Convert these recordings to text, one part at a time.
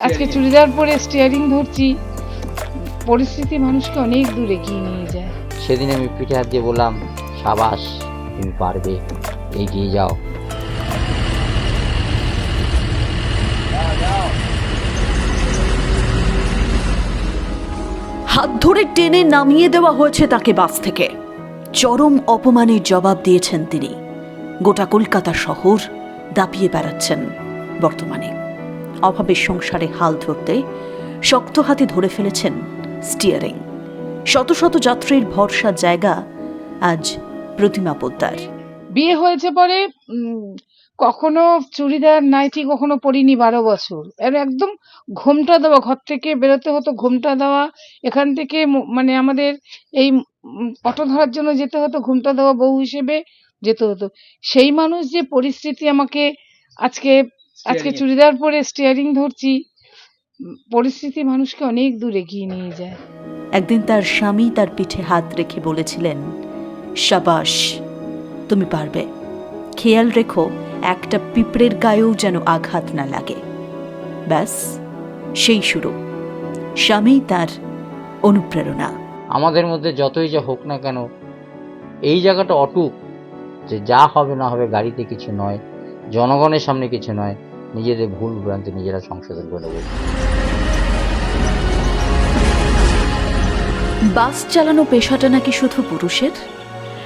আজকে চুড়িদার পরে স্টিয়ারিং ধরছি। পরিস্থিতি মানুষকে অনেক দূর এগিয়ে নিয়ে যায়। সেদিন আমি পিঠে হাত দিয়ে বললাম সাবাস তুমি পারবে এগিয়ে যাও। হাত ধরে টেনে নামিয়ে দেওয়া হয়েছে তাকে বাস থেকে। চরম অপমানের জবাব দিয়েছেন তিনি। গোটা কলকাতা শহর দাপিয়ে বেড়াচ্ছেন বর্তমানে। অভাবের সংসারে হাল ধরতে শক্ত হাতে ধরে ফেলেছেন স্টিয়ারিং শত শত যাত্রীর ভরসার জায়গা আজ প্রতিমা পোদ্দার। বিয়ে হয়েছে পরে কখনো চুড়িদার নাইটি কখনো পরিনি বারো বছর। এর একদম ঘোমটা দেওয়া, ঘর থেকে বেরোতে হতো ঘোমটা দেওয়া, এখান থেকে মানে আমাদের এই অটো ধরার জন্য যেতে হতো, ঘোমটা দেওয়া বউ হিসেবে যেতে হতো। সেই মানুষ যে পরিস্থিতি আমাকে আজকে আজকে চুড়িদার পরে স্টিয়ারিং ধরছি। পরিস্থিতি মানুষকে অনেক দূর এগিয়ে নিয়ে যায়। একদিন তার স্বামী তার পিঠে হাত রেখে বলেছিলেন সাবাস তুমি পারবে। খেয়াল রেখো একটা পিঁপড়ের গায়েও যেন আঘাত না লাগে। ব্যাস সেই শুরু। স্বামী তার অনুপ্রেরণা। আমাদের মধ্যে যতই যা হোক না কেন এই জায়গাটা অটুক যে যা হবে না হবে গাড়িতে কিছু নয় জনগণের সামনে কিছু নয়। নিজেদের ভুল ভ্রান্তি নিজেরা সংশোধন করে নেব। বাস চালানো পেশাটা নাকি শুধু পুরুষের?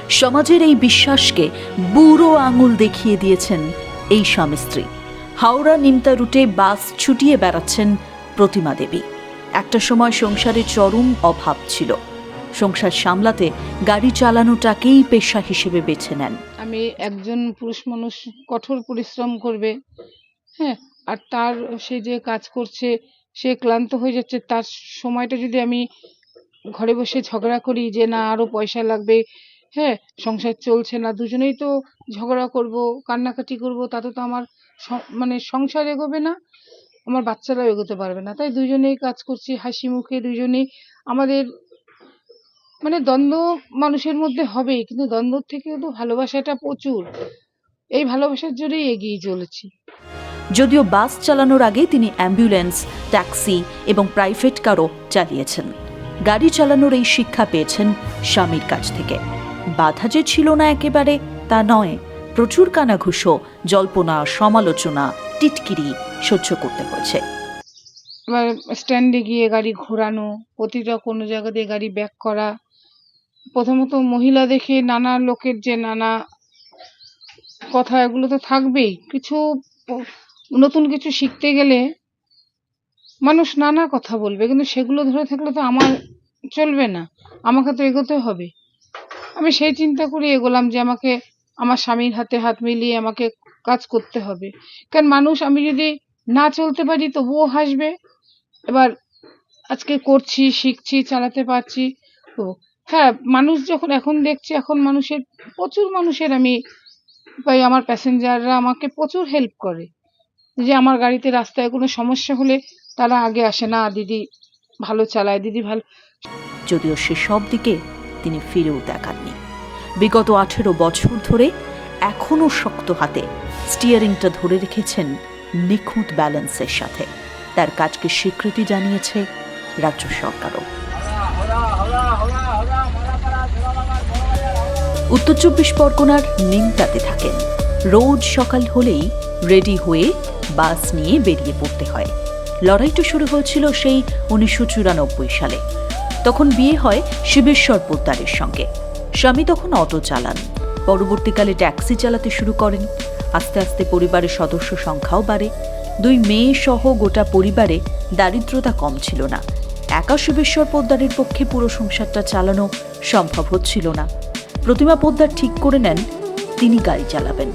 সমাজের এই বিশ্বাসকে বুড়ো আঙুল দেখিয়ে দিয়েছেন এই স্বামী স্ত্রী। হাওড়া নিমতা রুটে বাস ছুটিয়ে বেড়াচ্ছেন প্রতিমা দেবী। একটা সময় সংসারে চরম অভাব ছিল। সংসার সামলাতে গাড়ি চালানোটাকেই পেশা হিসেবে বেছে নেন। আমি একজন পুরুষ মানুষ কঠোর পরিশ্রম করবে হ্যাঁ আর তার সে যে কাজ করছে, সে ক্লান্ত হয়ে যাচ্ছে, তার সময়টা যদি আমি ঘরে বসে ঝগড়া করি যে না, আরও পয়সা লাগবে হ্যাঁ সংসার চলছে না, দুজনেই তো ঝগড়া করব, কান্নাকাটি করব, তাতে তো আমার মানে সংসার এগোবে না, আমার বাচ্চারাও এগোতে পারবে না। তাই দুজনেই কাজ করছি, হাসি মুখে দুজনেই আমাদের মানে দ্বন্দ্ব মানুষের মধ্যে হবেই, কিন্তু দ্বন্দ্ব থেকেও তো ভালোবাসাটা প্রচুর। এই ভালোবাসার জোরেই এগিয়ে চলেছি। যদিও বাস চালানোর আগে তিনি অ্যাম্বুলেন্স, ট্যাক্সি এবং প্রাইভেট কারও চালিয়েছেন। গাড়ি চালানোর এই শিক্ষা পেয়েছেন স্বামীর কাছ থেকে। বাধা যে ছিল না একেবারে, তা নয়। প্রচুর কানাঘুষো, জল্পনা, সমালোচনা, টিটকিরি সহ্য করতে হয়েছে। এবার স্ট্যান্ডে গিয়ে গাড়ি ঘোরানো, প্রতিটা কোনো জায়গা দিয়ে গাড়ি ব্যাক করা, প্রথমত মহিলা দেখে নানা লোকের যে নানা কথা, এগুলো তো থাকবেই। কিছু নতুন কিছু শিখতে গেলে মানুষ নানা কথা বলবে, কিন্তু সেগুলো ধরে থাকলে তো আমার চলবে না, আমাকে তো এগোতে হবে। আমি সেই চিন্তা করে এগোলাম যে আমাকে, আমার স্বামীর হাতে হাত মিলিয়ে আমাকে কাজ করতে হবে। কারণ মানুষ, আমি যদি না চলতে পারি তবুও হাসবে, এবার আজকে করছি, শিখছি, চালাতে পারছি তো হ্যাঁ মানুষ যখন এখন দেখছি, এখন মানুষের, প্রচুর মানুষের আমি পাই আমার প্যাসেঞ্জাররা আমাকে প্রচুর হেল্প করে। যে আমার গাড়িতে রাস্তায় কোনো সমস্যা হলে তারা আগে আসে, না, দিদি ভালো চালায়, দিদি ভালো যদিও সেসব দিকে তিনি ফিরেও দেখাননি। বিগত আঠেরো বছর ধরে এখনও শক্ত হাতে স্টিয়ারিংটা ধরে রেখেছেন নিখুঁত ব্যালেন্সের সাথে। তার কাজকে স্বীকৃতি জানিয়েছে রাজ্য সরকারও। উত্তর চব্বিশ পরগনার নিমতাতে থাকেন। রোজ সকাল হলেই রেডি হয়ে বাস নিয়ে বেরিয়ে পড়তে হয়। লড়াইটা শুরু হয়েছিল সেই উনিশশো চুরানব্বই সালে। তখন বিয়ে হয় শিবেশ্বর পোদ্দারের সঙ্গে। স্বামী তখন অটো চালান। পরবর্তীকালে ট্যাক্সি চালাতে শুরু করেন। আস্তে আস্তে পরিবারের সদস্য সংখ্যাও বাড়ে। দুই মেয়ে সহ গোটা পরিবারে দারিদ্রতা কম ছিল না। একা শিবেশ্বর পোদ্দারের পক্ষে পুরো সংসারটা চালানো সম্ভব হচ্ছিল না। প্রতিমা পোদ্দার ঠিক করে নেন, তিনি গাড়ি চালাবেন।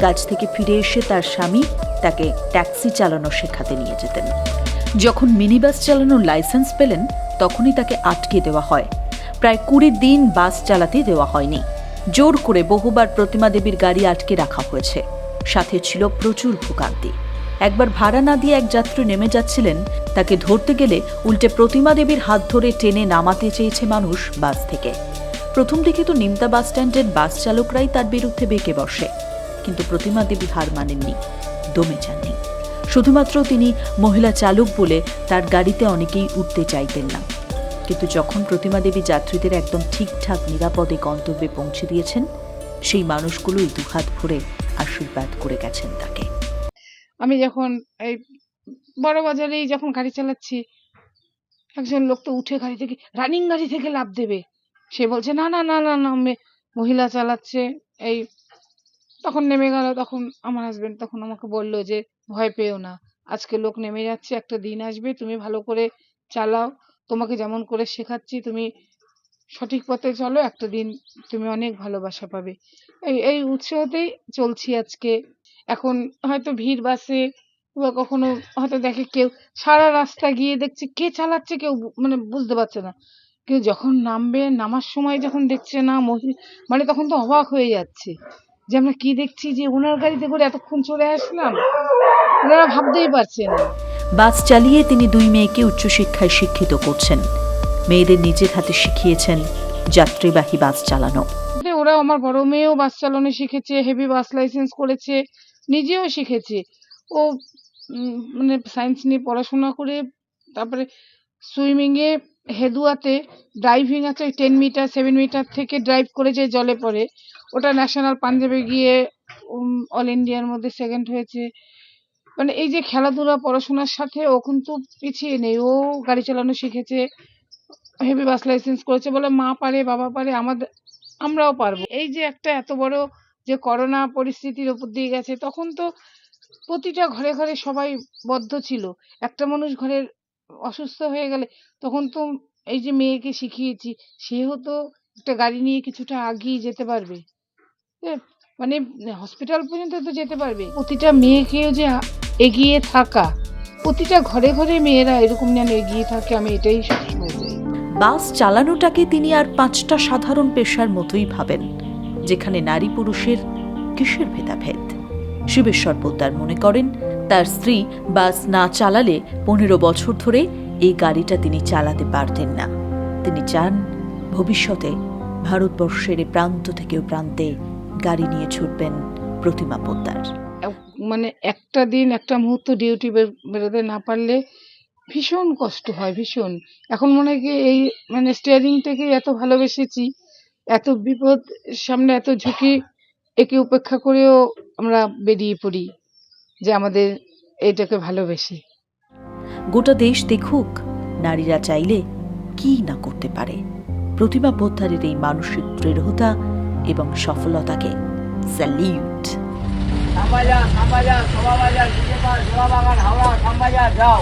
কাজ থেকে ফিরে এসে তার স্বামী তাকে ট্যাক্সি চালানো শেখাতে নিয়ে যেতেন। যখন মিনি বাস চালানোর লাইসেন্স পেলেন, তখনই তাকে আটকে দেওয়া হয়। প্রায় কুড়ি দিন বাস চালাতে দেওয়া হয়নি। জোর করে বহুবার প্রতিমা দেবীর গাড়ি আটকে রাখা হয়েছে। সাথে ছিল প্রচুর ভোগান্তি। একবার ভাড়া না দিয়ে এক যাত্রী নেমে যাচ্ছিলেন, তাকে ধরতে গেলে উল্টে প্রতিমা দেবীর হাত ধরে টেনে নামাতে চেয়েছে মানুষ বাস থেকে। প্রথম দিকে তো নিমতা বাস স্ট্যান্ডের বাস চালকরাই তার বিরুদ্ধে বেঁকে বসে, কিন্তু প্রতিমা দেবী হার মানেননি। দমে যাননি। শুধুমাত্র তিনি মহিলা চালক বলে তার গাড়িতে অনেকেই উঠতে চাইতেন না। কিন্তু যখন প্রতিমা দেবী যাত্রীদের একদম ঠিকঠাক নিরাপদে গন্তব্যে পৌঁছে দিয়েছেন, সেই মানুষগুলোই দুহাত ভরে আশীর্বাদ করে গেছেন তাকে। আমি যখন এই বড় বাজারেই যখন গাড়ি চালাচ্ছি, একজন লোক তো উঠে গাড়ি থেকে, রানিং গাড়ি থেকে লাভ দেবে। সে বলছে, না না না না না মহিলা চালাচ্ছে, এই তখন নেমে গেল, তখন আমার হাজবেন্ড তখন আমাকে বলল যে, ভয় পেও না, আজকে লোক নেমে যাচ্ছে, একটা দিন আসবে, তুমি ভালো করে চালাও, তোমাকে যেমন করে শেখাচ্ছি, তুমি সঠিক পথে চলো, একটা দিন তুমি অনেক ভালোবাসা পাবে। এই এই উৎসাহতেই চলছি আজকে। এখন হয়তো ভিড় বাসে বা কখনো হয়তো দেখে কেউ, সারা রাস্তা গিয়ে দেখছে কে চালাচ্ছে, কেউ মানে বুঝতে পারছে না। কেউ যখন নামবে, নামার সময় যখন দেখছে না মানে তখন তো অবাক হয়ে যাচ্ছে। যে আমরা কি দেখছি যে ওনার গাড়িতে করে এতক্ষণ চলে আসলাম? ওনারা ভাবতেই পারছেন না। বাস চালিয়ে তিনি দুই মেয়েকে উচ্চশিক্ষায় শিক্ষিত করছেন। মেয়েদের নিজের হাতে শিখিয়েছেন যাত্রীবাহী বাস চালানো। ওরা আমার বড় মেয়েও বাস চালানো শিখেছে হেভি বাস লাইসেন্স করেছে নিজেও শিখেছে। ও মানে সায়েন্স নিয়ে পড়াশোনা করে তারপরে সুইমিংয়ে হেদুয়াতে ড্রাইভিং আছে টেন মিটার সেভেন মিটার থেকে ড্রাইভ করে যে জলে পড়ে, ওটা ন্যাশনাল পাঞ্জাবে গিয়ে অল ইন্ডিয়ার মধ্যে সেকেন্ড হয়েছে। মানে এই যে খেলাধুলা, পড়াশোনার সাথে ও কিন্তু পিছিয়ে নেই। ও গাড়ি চালানো শিখেছে হেভি বাস লাইসেন্স করেছে বলে মা পারে, বাবা পারে আমাদের আমরাও পারব। এই যে একটা এত বড় যে করোনা পরিস্থিতির উপর দিয়ে গেছে, তখন তো প্রতিটা ঘরে ঘরে সবাই বদ্ধ ছিল। একটা মানুষ ঘরের অসুস্থ হয়ে গেলে তখন তো এই যে মেয়েকে শিখিয়েছি, সেও তো একটা গাড়ি নিয়ে কিছুটা আগিয়ে যেতে পারবে। মানে হসপিটাল পর্যন্ত তো যেতে পারবে। প্রতিটা মেয়েকেও যে এগিয়ে থাকা, প্রতিটা ঘরে ঘরে মেয়েরা এরকম যেন এগিয়ে থাকে, আমি এটাই সবসময় চাই। বাস চালানোটাকে তিনি আর পাঁচটা সাধারণ পেশার মতোই ভাবেন, যেখানে নারী পুরুষের কিসের ভেদাভেদ? শিবেশ্বর পোদ্দার মনে করেন তার স্ত্রী বাস না চালালে পনেরো বছর ধরে এই গাড়িটা তিনি চালাতে পারতেন না। তিনি চান ভবিষ্যতে ভারতবর্ষের প্রান্ত থেকে প্রান্তে গাড়ি নিয়ে ছুটবেন প্রতিমা পোদ্দার। মানে একটা দিন, একটা মুহূর্ত ডিউটি বেরোতে না পারলে ভীষণ কষ্ট হয়, ভীষণ। এখন মনে হয় এই মানে স্টিয়ারিং থেকে এত ভালোবেসেছি, এত বিপদ, সামনে এত ঝুঁকি, একে উপেক্ষা করেও আমরা বেরিয়ে পড়ি। যে আমাদের এটাকে ভালোবেসে। গোটা দেশ দেখুক নারীরা চাইলে কি না করতে পারে। প্রতিমা বোদ্ধারের এই মানসিক দৃঢ়তা এবং সফলতাকে স্যালিউট হাওড়া যাও।